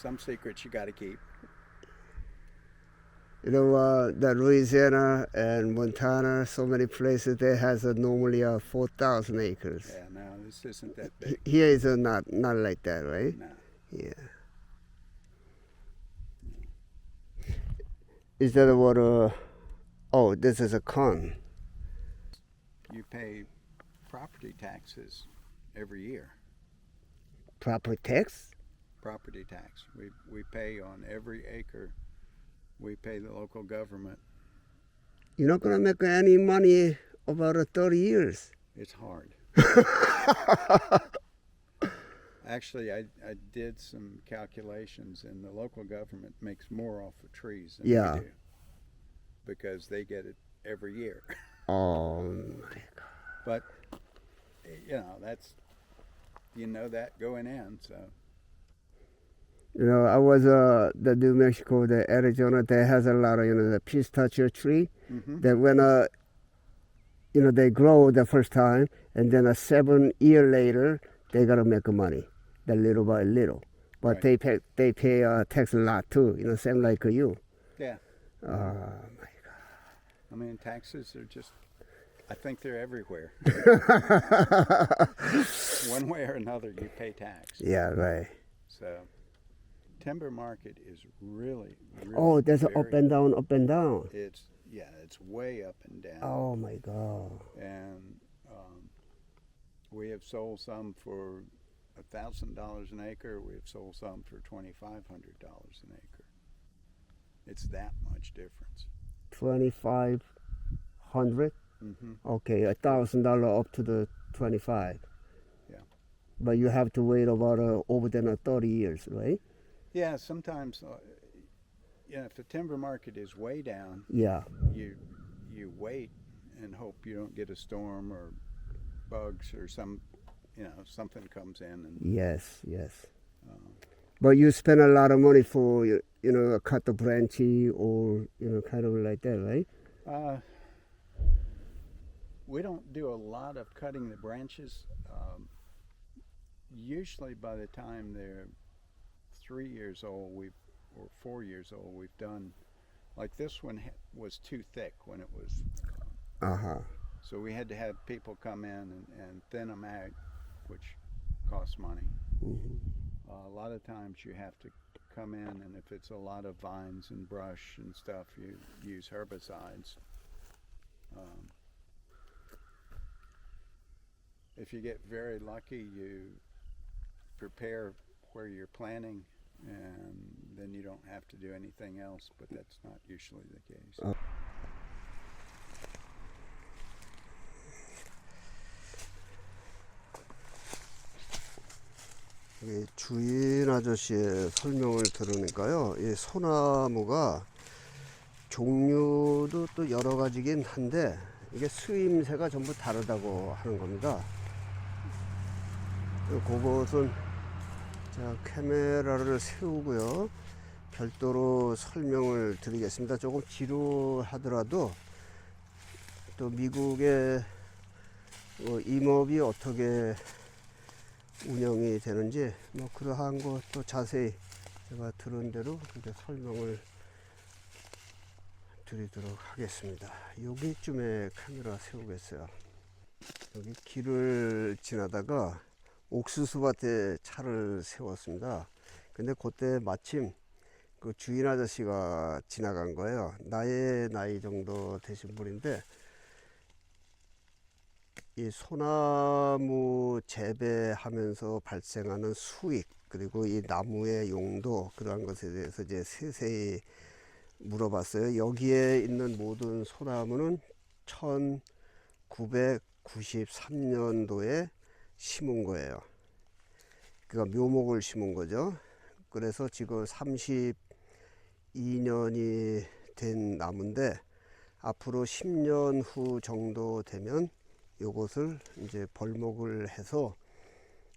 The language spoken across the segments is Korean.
Some secrets you got to keep. You know, uh, the Louisiana and Montana, so many places, they has a normally uh, 4,000 acres. Yeah, no, this isn't that big. Here is uh, not not like that, right? No. Yeah. Is that what? Uh, oh, this is a con. You pay property taxes every year. Property tax? Property tax. We we pay on every acre. We pay the local government. You're not gonna make any money about uh, 30 years. It's hard. Actually, I, I did some calculations, and the local government makes more off of trees than Yeah. we do because they get it every year. Oh my God. But you know that's you know that going in. So You know, I was uh the New Mexico, the Arizona. They has a lot of you know the pistachio tree Mhm. that when uh you know they grow the first time, and then a seven year later they gotta make money, the little by little. But Right. they pay they pay uh, tax a lot too. You know, same like you. yeah, Oh my god. I mean taxes are just. I think they're everywhere. One way or another, you pay tax. yeah, right. So timber market is really, really Oh, there's a up and down, up and down. It's yeah, it's way up and down. Oh my God. and um, we have sold some for a thousand dollars an acre. We have sold some for twenty five hundred dollars an acre. It's that much difference. Twenty five hundred. hmm Okay, a thousand dollar up to the twenty five. Yeah. But you have to wait about uh, over than uh, thirty years, right? Yeah, sometimes, uh, yeah, if the timber market is way down, Yeah. you you wait and hope you don't get a storm or bugs or some, you know, something comes in and Yes. Yes. um, But you spend a lot of money for you you know cut the branchy or you know kind of like that, right? Uh, we don't do a lot of cutting the branches. Um, usually, by the time they're three years old, we've or four years old, we've done. Like this one was too thick when it was, Uh huh. so we had to have people come in and, and thin them out, which costs money. hmm Uh, a lot of times you have to come in, and if it's a lot of vines and brush and stuff, you use herbicides. Um, if you get very lucky, you prepare where you're planting, and then you don't have to do anything else. But that's not usually the case. Oh. 이 주인 아저씨의 설명을 들으니까요, 이 소나무가 종류도 또 여러 가지긴 한데 이게 수임새가 전부 다르다고 하는 겁니다. 그것은 자 카메라를 세우고요, 별도로 설명을 드리겠습니다. 조금 지루하더라도 또 미국의 뭐 임업이 어떻게 운영이 되는지 뭐 그러한 것도 자세히 제가 들은 대로 그렇게 설명을 드리도록 하겠습니다. 여기쯤에 카메라 세우겠어요. 여기 길을 지나다가 옥수수밭에 차를 세웠습니다. 근데 그때 마침 그 주인 아저씨가 지나간 거예요. 나의 나이 정도 되신 분인데 이 소나무 재배하면서 발생하는 수익 그리고 이 나무의 용도 그러한 것에 대해서 이제 세세히 물어봤어요. 여기에 있는 모든 소나무는 1993년도에 심은 거예요. 그러니까 묘목을 심은 거죠. 그래서 지금 32년이 된 나무인데 앞으로 10년 후 정도 되면 요것을 이제 벌목을 해서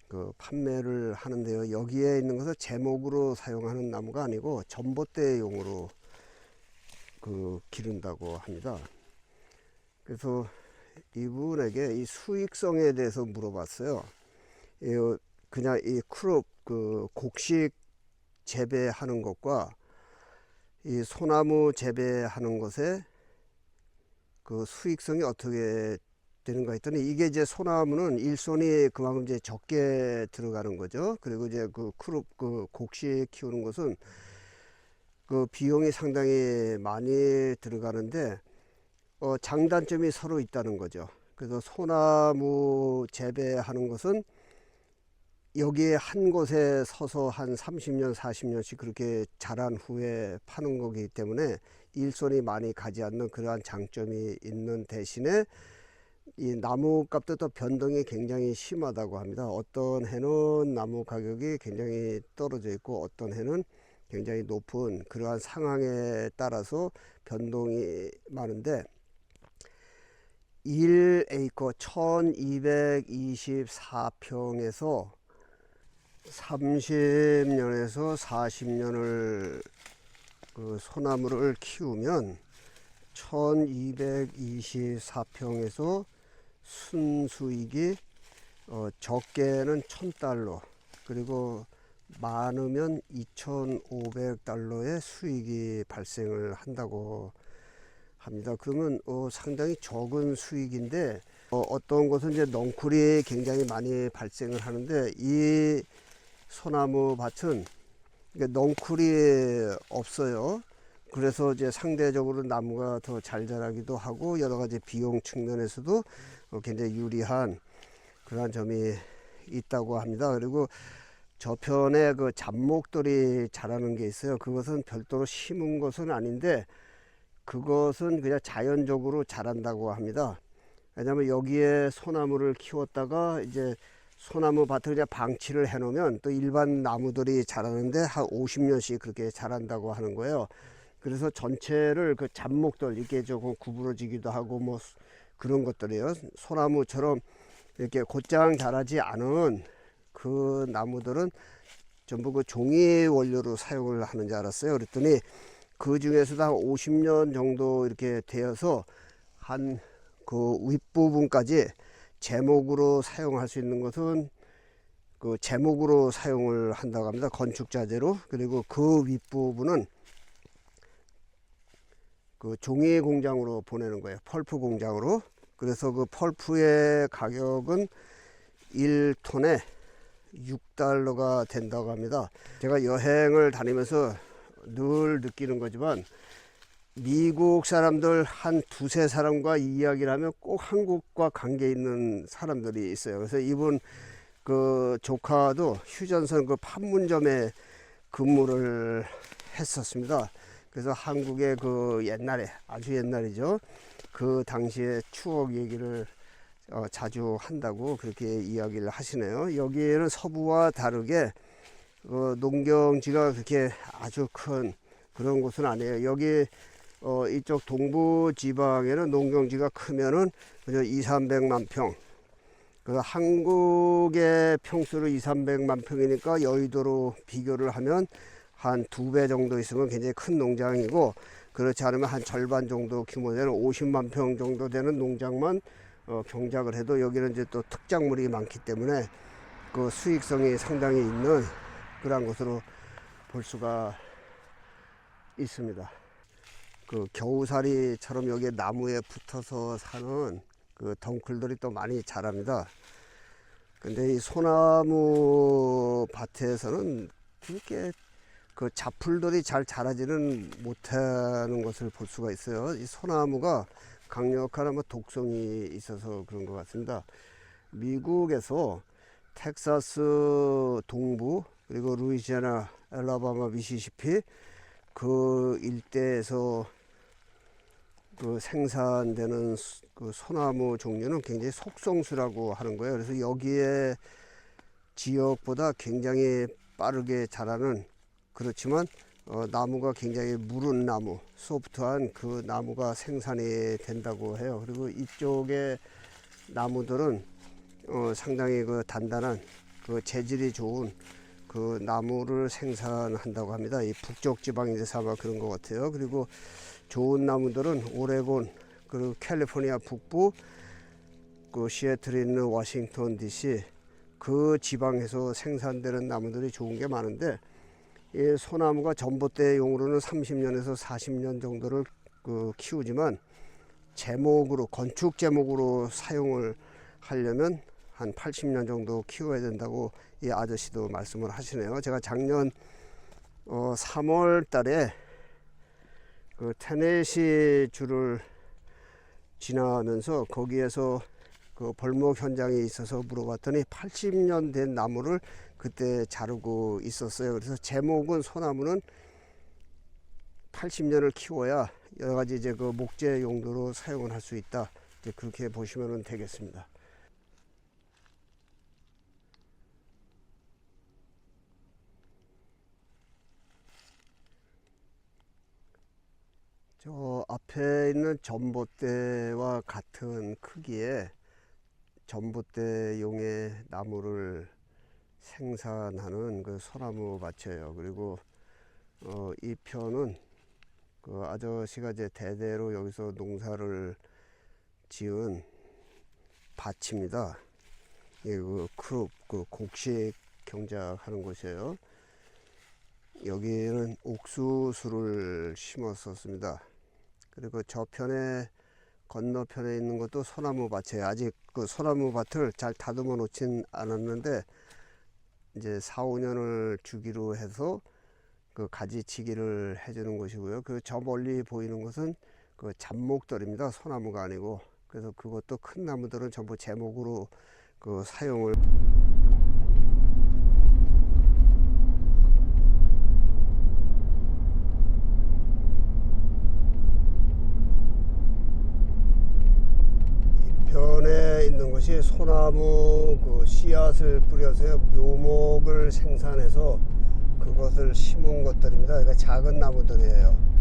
그 판매를 하는데요. 여기에 있는 것은 제목으로 사용하는 나무가 아니고 전봇대용으로 그 기른다고 합니다. 그래서 이분에게 이 수익성에 대해서 물어봤어요. 이 그냥 이 크롭 그 곡식 재배하는 것과 이 소나무 재배하는 것의 그 수익성이 어떻게 되는가 했더니 이게 이제 소나무는 일손이 그만큼 이제 적게 들어가는 거죠. 그리고 이제 그 크롭 그 곡식 키우는 것은 그 비용이 상당히 많이 들어가는데 어 장단점이 서로 있다는 거죠. 그래서 소나무 재배하는 것은 여기에 한 곳에 서서 한 30년, 40년씩 그렇게 자란 후에 파는 거기 때문에 일손이 많이 가지 않는 그러한 장점이 있는 대신에 이 나무 값도 또 변동이 굉장히 심하다고 합니다. 어떤 해는 나무 가격이 굉장히 떨어져 있고 어떤 해는 굉장히 높은 그러한 상황에 따라서 변동이 많은데 1에이커 1224평에서 30년에서 40년을 그 소나무를 키우면 1224평에서 순수익이 어, 적게는 1000달러 그리고 많으면 2500달러의 수익이 발생을 한다고 합니다. 그러면 어, 상당히 적은 수익인데 어, 떤 곳은 이제 넝쿨이 굉장히 많이 발생을 하는데 이 소나무 밭은 이게 넝쿨이 없어요. 그래서 이제 상대적으로 나무가 더 잘 자라기도 하고 여러 가지 비용 측면에서도 어, 굉장히 유리한 그러한 점이 있다고 합니다. 그리고 저편에 그 잡목들이 자라는 게 있어요. 그것은 별도로 심은 것은 아닌데 그것은 그냥 자연적으로 자란다고 합니다. 왜냐하면 여기에 소나무를 키웠다가 이제 소나무 밭을 그냥 방치를 해 놓으면 또 일반 나무들이 자라는데 한 50년씩 그렇게 자란다고 하는 거예요. 그래서 전체를 그 잡목들 이렇게 조금 구부러지기도 하고 뭐 그런 것들이에요. 소나무처럼 이렇게 곧장 자라지 않은 그 나무들은 전부 그 종이 원료로 사용을 하는 줄 알았어요. 그랬더니 그 중에서도 한 50년 정도 이렇게 되어서 한 그 윗부분까지 제목으로 사용할 수 있는 것은 그 제목으로 사용을 한다고 합니다. 건축 자재로. 그리고 그 윗부분은 그 종이 공장으로 보내는 거예요. 펄프 공장으로. 그래서 그 펄프의 가격은 1톤에 6달러가 된다고 합니다. 제가 여행을 다니면서 늘 느끼는 거지만 미국 사람들 한 두세 사람과 이야기를 하면 꼭 한국과 관계 있는 사람들이 있어요. 그래서 이분 그 조카도 휴전선 그 판문점에 근무를 했었습니다. 그래서 한국의 그 옛날에 아주 옛날이죠. 그 당시의 추억 얘기를 어, 자주 한다고 그렇게 이야기를 하시네요. 여기에는 서부와 다르게 어, 농경지가 그렇게 아주 큰 그런 곳은 아니에요. 여기 어, 이쪽 동부 지방에는 농경지가 크면은 그저 2, 300만 평. 그 한국의 평수로 2, 300만 평이니까 여의도로 비교를 하면 한 두 배 정도 있으면 굉장히 큰 농장이고 그렇지 않으면 한 절반 정도 규모 되는 50만 평 정도 되는 농장만 어, 경작을 해도 여기는 이제 또 특작물이 많기 때문에 그 수익성이 상당히 있는 그러한 것으로 볼 수가 있습니다. 그 겨우살이처럼 여기 나무에 붙어서 사는 그 덩쿨들이 또 많이 자랍니다. 근데 이 소나무 밭에서는 그렇게 그 잡풀들이 잘 자라지는 못하는 것을 볼 수가 있어요. 이 소나무가 강력한 아마 독성이 있어서 그런 것 같습니다. 미국에서 텍사스 동부 그리고 루이지아나, 엘라바마, 미시시피 그 일대에서 그 생산되는 수- 그 소나무 종류는 굉장히 속성수라고 하는 거예요. 그래서 여기에 지역보다 굉장히 빠르게 자라는 그렇지만 어, 나무가 굉장히 무른 나무, 소프트한 그 나무가 생산이 된다고 해요. 그리고 이쪽의 나무들은 어, 상당히 그 단단한 그 재질이 좋은 그 나무를 생산한다고 합니다. 이 북쪽 지방에서 아마 그런 것 같아요. 그리고 좋은 나무들은 오레곤 그리고 캘리포니아 북부 그 시애틀에 있는 워싱턴 DC 그 지방에서 생산되는 나무들이 좋은 게 많은데 이 소나무가 전봇대용으로는 30년에서 40년 정도를 그 키우지만 제목으로 건축 제목으로 사용을 하려면 한 80년 정도 키워야 된다고 이 아저씨도 말씀을 하시네요. 제가 작년 어 3월 달에 그 테네시 주를 지나면서 거기에서 그 벌목 현장에 있어서 물어봤더니 80년 된 나무를 그때 자르고 있었어요. 그래서 제목은 소나무는 80년을 키워야 여러 가지 이제 그 목재 용도로 사용을 할 수 있다. 이제 그렇게 보시면 되겠습니다. 저 앞에 있는 전봇대와 같은 크기의 전봇대용의 나무를 생산하는 그 소나무 밭이에요. 그리고 어, 이 편은 그 아저씨가 이제 대대로 여기서 농사를 지은 밭입니다. 이그 크롭 그 곡식 경작하는 곳이에요. 여기는 옥수수를 심었었습니다. 그리고 저편에 건너편에 있는 것도 소나무 밭이에요. 아직 그 소나무 밭을 잘 다듬어 놓진 않았는데 이제 4, 5년을 주기로 해서 그 가지치기를 해주는 곳이고요. 그 저 멀리 보이는 것은 그 잡목들입니다. 소나무가 아니고 그래서 그것도 큰 나무들은 전부 제목으로 그 사용을 것이 소나무 그 씨앗을 뿌려서 묘목을 생산해서 그것을 심은 것들입니다. 그러니까 작은 나무들이에요.